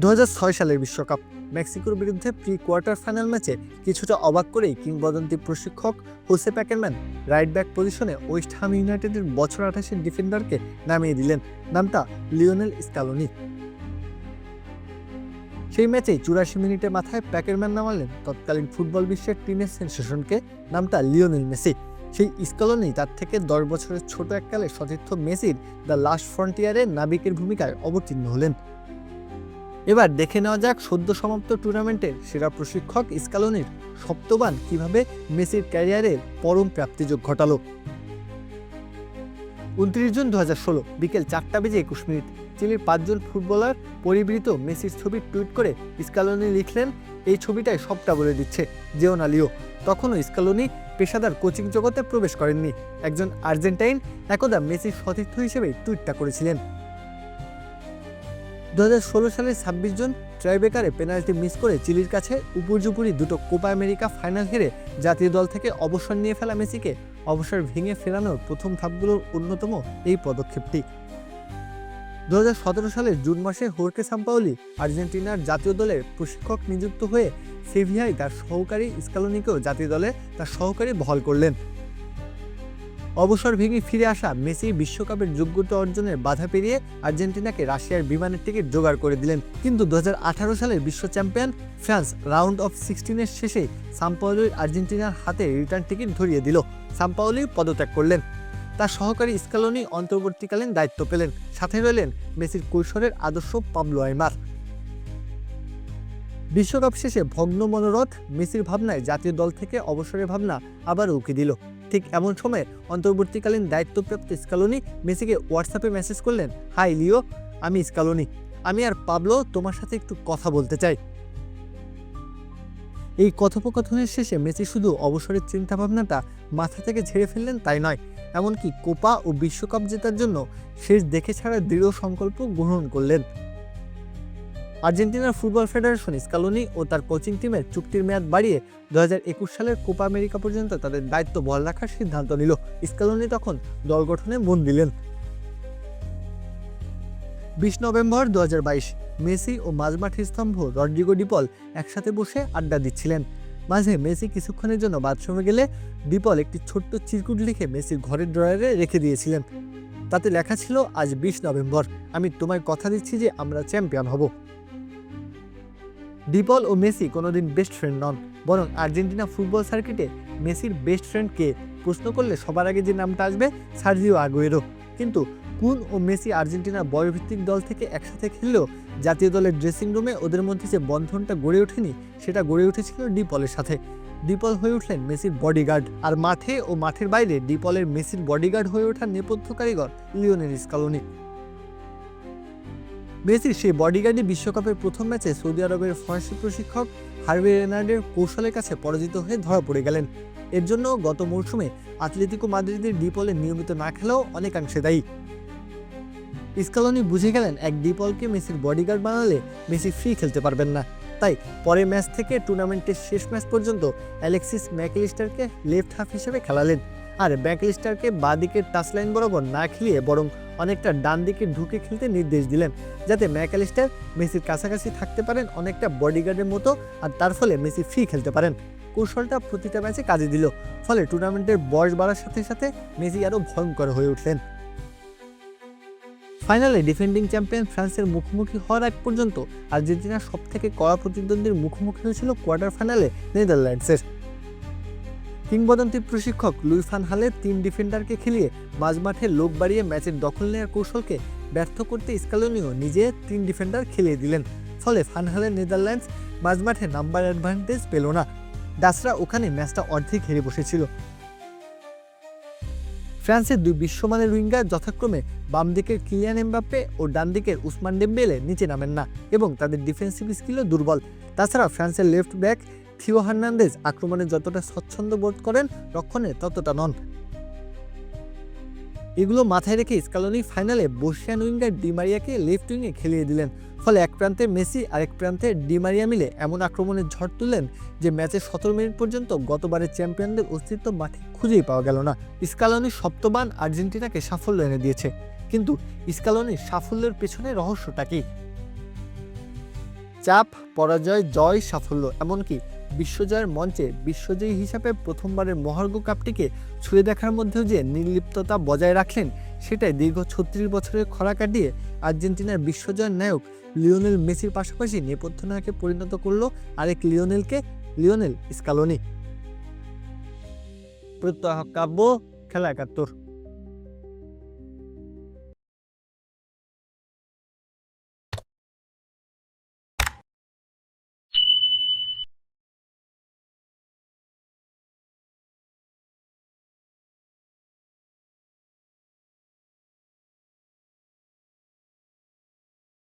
দুহাজার ছয় সালের বিশ্বকাপ। মেক্সিকোর বিরুদ্ধে প্রি কোয়ার্টার ফাইনাল ম্যাচে কিছুটা অবাক করেই কিংবদন্তি প্রশিক্ষক হোসে প্যাকেরম্যান রাইট ব্যাক পজিশনে ওয়েস্ট হাম ইউনাইটেডের বছর আঠাশের ডিফেন্ডারকে নামিয়ে দিলেন। নামটা লিওনেল স্কালোনি। সেই ম্যাচেই চুরাশি মিনিটের মাথায় প্যাকেরম্যান নামালেন তৎকালীন ফুটবল বিশ্বের টিনের সেন্সেশনকে। নামটা লিওনেল মেসি। সেই স্কলনি তার থেকে দশ বছরের ছোট এককালে সতীর্থ মেসির দ্য লাস্ট ফ্রন্টিয়ারে নাবিকের ভূমিকায় অবতীর্ণ হলেন। এবার দেখে নেওয়া যাক সদ্য সমাপ্ত টুর্নামেন্টের সেরা প্রশিক্ষক স্কালোনির সপ্তবান কীভাবে মেসির ক্যারিয়ারের পরম প্রাপ্তিযোগ ঘটালো। উনত্রিশ জুন দু হাজার ষোলো বিকেল চারটা বেজে একুশ মিনিট। চিলির পাঁচজন ফুটবলার পরিবৃত মেসির ছবি টুইট করে স্কালোনি লিখলেন, এই ছবিটাই সবটা বলে দিচ্ছে যেও না লিও তখনও স্কালোনি পেশাদার কোচিং জগতে প্রবেশ করেননি। একজন আর্জেন্টাইন, একদা মেসির সতীর্থ হিসেবে টুইটটা করেছিলেন। দু সালের ছাব্বিশ জন ট্রাইবেকারে পেনাল্টি মিস করে চিলির কাছে উপর্যুপুরি দুটো কোপা আমেরিকা ফাইনাল হেরে জাতীয় দল থেকে অবসর নিয়ে ফেলা মেসিকে অবসর ভেঙে ফেরানোর প্রথম ধাপগুলোর অন্যতম এই পদক্ষেপটি। দু হাজার সতেরো সালের জুন মাসে হোর্কে সাম্পাওলি, আর্জেন্টিনার জাতীয় দলের প্রশিক্ষক নিযুক্ত হয়ে সেভিয়ায় তার সহকারী স্কালোনিকেও জাতীয় দলে তার সহকারী বহাল করলেন। অবসর ভেঙে ফিরে আসা মেসি বিশ্বকাপের যোগ্যতা অর্জনের বাধা পেরিয়ে আর্জেন্টিনাকে রাশিয়ার বিমানের টিকিট জোগাড় করে দিলেন। কিন্তু দুহাজার আঠারো সালের বিশ্ব চ্যাম্পিয়ন ফ্রান্স রাউন্ড অফ সিক্সটিনের শেষে সাম্পাওলির আর্জেন্টিনার হাতে রিটার্ন টিকিট ধরিয়ে দিল। সাম্পাওলি পদত্যাগ করলেন। তার সহকারী স্কালোনি অন্তর্বর্তীকালীন দায়িত্ব পেলেন। সাথে রইলেন মেসির কৈশোরের আদর্শ পাবলো আইমার। বিশ্বকাপ শেষে ভগ্ন মনোরথ মেসির ভাবনায় জাতীয় দল থেকে অবসরের ভাবনা আবার উকি দিল। ঠিক এমন সময়ে অন্তর্বর্তীকালীন দায়িত্বপ্রাপ্ত স্কালোনি মেসিকে হোয়াটসঅ্যাপে মেসেজ করলেন, হাই লিও, আমি স্কালোনি। আমি আর পাবলো তোমার সাথে একটু কথা বলতে চাই। এই কথোপকথনের শেষে মেসি শুধু অবসরের চিন্তাভাবনাটা মাথা থেকে ঝেড়ে ফেললেন তাই নয়, এমনকি কোপা ও বিশ্বকাপ জেতার জন্য শেষ দেখে ছাড়া দৃঢ় সংকল্প গ্রহণ করলেন। আর্জেন্টিনার ফুটবল ফেডারেশন স্কালোনি ও তার কোচিং টিমের চুক্তির মেয়াদ বাড়িয়ে দু হাজার একুশ সালের কোপা আমেরিকা পর্যন্ত তাদের দায়িত্ব বহাল রাখার সিদ্ধান্ত নিল। স্কালোনি তখন দল গঠনে মন দিলেন। বিশ নভেম্বর দু হাজার বাইশ, মেসি ও মাঝমাঠের স্তম্ভ রড্রিগো ডিপল একসাথে বসে আড্ডা দিচ্ছিলেন। মাঝে মেসি কিছুক্ষণের জন্য বাথরুমে গেলে ডিপল একটি ছোট্ট চিরকুট লিখে মেসির ঘরের ড্রয়ারে রেখে দিয়েছিলেন। তাতে লেখা ছিল, আজ বিশ নভেম্বর। আমি তোমায় কথা দিচ্ছি যে আমরা চ্যাম্পিয়ন হব। ডিপল ও মেসি কোনোদিন বেস্ট ফ্রেন্ড নন, বরং আর্জেন্টিনা ফুটবল সার্কিটে মেসির বেস্ট ফ্রেন্ড কে প্রশ্ন করলে সবার আগে যে নামটা আসবে, সার্জিও আগুয়েরো। কিন্তু কুন ও মেসি আর্জেন্টিনার বয়ভিত্তিক দল থেকে একসাথে খেললেও জাতীয় দলের ড্রেসিং রুমে ওদের মধ্যে যে বন্ধনটা গড়ে ওঠেনি, সেটা গড়ে উঠেছিল ডিপলের সাথে। ডিপল হয়ে উঠলেন মেসির বডিগার্ড আর মাঠে ও মাঠের বাইরে ডিপলের মেসির বডিগার্ড হয়ে ওঠার নেপথ্য কারিগর লিওনেল স্কালোনি। মেসির সেই বডিগার্ডই বিশ্বকাপের প্রথম ম্যাচে সৌদি আরবের ফরাসি প্রশিক্ষক হার্ভি রেনার্ডের কৌশলের কাছে পরাজিত হয়ে ধরা পড়ে গেলেন। এর জন্য গত মরশুমে আতলেতিকো মাদ্রিদের ডিপলে নিয়মিত না খেলেও অনেকাংশে দায়ী। স্কালোনি বুঝে গেলেন, এক ডিপলকে মেসির বডিগার্ড বানালে মেসি ফ্রি খেলতে পারবেন না। তাই পরের ম্যাচ থেকে টুর্নামেন্টের শেষ ম্যাচ পর্যন্ত অ্যালেক্সিস ম্যাকলিস্টারকে লেফট হাফ হিসেবে খেলালেন। আর ম্যাকলিস্টারকে বাঁ দিকের টাচলাইন বরাবর না খেলিয়ে বরং অনেকটা ডান দিকে ঢুকে খেলতে নির্দেশ দিলেন, যাতে ম্যাকালিস্টার মেসির কাছাকাছি থাকতে পারেন, অনেকটা বডিগার্ডের মতো, আর তার ফলে মেসি ফ্রি খেলতে পারেন। কৌশলটা প্রতিটা ম্যাচে কাজে দিল, ফলে টুর্নামেন্টের বয়স বাড়ার সাথে সাথে মেসি আরও ভয়ঙ্কর হয়ে উঠলেন। ফাইনালে ডিফেন্ডিং চ্যাম্পিয়ন ফ্রান্সের মুখোমুখি হওয়ার আগ পর্যন্ত আর্জেন্টিনার সব থেকে কড়া প্রতিদ্বন্দ্বীর মুখোমুখি হয়েছিল কোয়ার্টার ফাইনালে নেদারল্যান্ডসের। কিংবদন্তি প্রশিক্ষক লুই ফান হালে তিন ডিফেন্ডারকে খেলিয়ে মাঝমাঠে লোক বাড়িয়ে ম্যাচের দখল নেওয়ার কৌশলকে ব্যর্থ করতে স্কালোনিও নিজে তিন ডিফেন্ডার খেলিয়ে দিলেন। ফলে ফানহালের নেদারল্যান্ডস মাঝমাঠে নাম্বার অ্যাডভান্টেজ পেল না। ডাসরা ওখানে ম্যাচটা অর্ধেক হেরে বসেছিল। ফ্রান্সের দুই বিশ্বমানের উইঙ্গার যথাক্রমে বাম দিকের কিলিয়ান এমবাপ্পে ও ডান দিকের উসমান ডেম্বেলে নিচে নামেন না এবং তাদের ডিফেন্সিভ স্কিলও দুর্বল। তাছাড়া ফ্রান্সের লেফট ব্যাক থিও হার্নান্দেজ আক্রমণে যতটা স্বচ্ছন্দ বোধ করেন, রক্ষণে ততটা নন। এগুলো মাথায় রেখে স্কালোনি ফাইনালে বর্ষিয়ান উইঙ্গার ডিমারিয়াকে লেফট উইংয়ে খেলিয়ে দিলেন। ফলে এক প্রান্তে মেসি আর এক প্রান্তে ডিমারিয়া মিলে এমন আক্রমণের ঝড় তুললেন যে ম্যাচের সতেরো মিনিট পর্যন্ত গতবারের চ্যাম্পিয়নদের অস্তিত্ব মাঠে খুঁজেই পাওয়া গেল না। স্কালোনি সপ্তবান আর্জেন্টিনাকে সাফল্য এনে দিয়েছে। কিন্তু স্কালোনির সাফল্যের পেছনে রহস্যটা কি? চাপ, পরাজয়, জয়, সাফল্য, এমনকি বিশ্বজয়ের মঞ্চে বিশ্বজয়ী হিসাবে প্রথমবারের মহার্ঘ কাপটিকে ছুঁয়ে দেখার মধ্যেও যে নির্লিপ্ততা বজায় রাখলেন, সেটাই দীর্ঘ ছত্রিশ বছরের খরা কাটিয়ে আর্জেন্টিনার বিশ্বজয়ের নায়ক লিওনেল মেসির পাশাপাশি নেপথ্য নায়কে পরিণত করল আরেক লিওনেলকে, লিওনেল স্কালোনি। প্রত্যহ কাব্য, খেলা একাত্তর।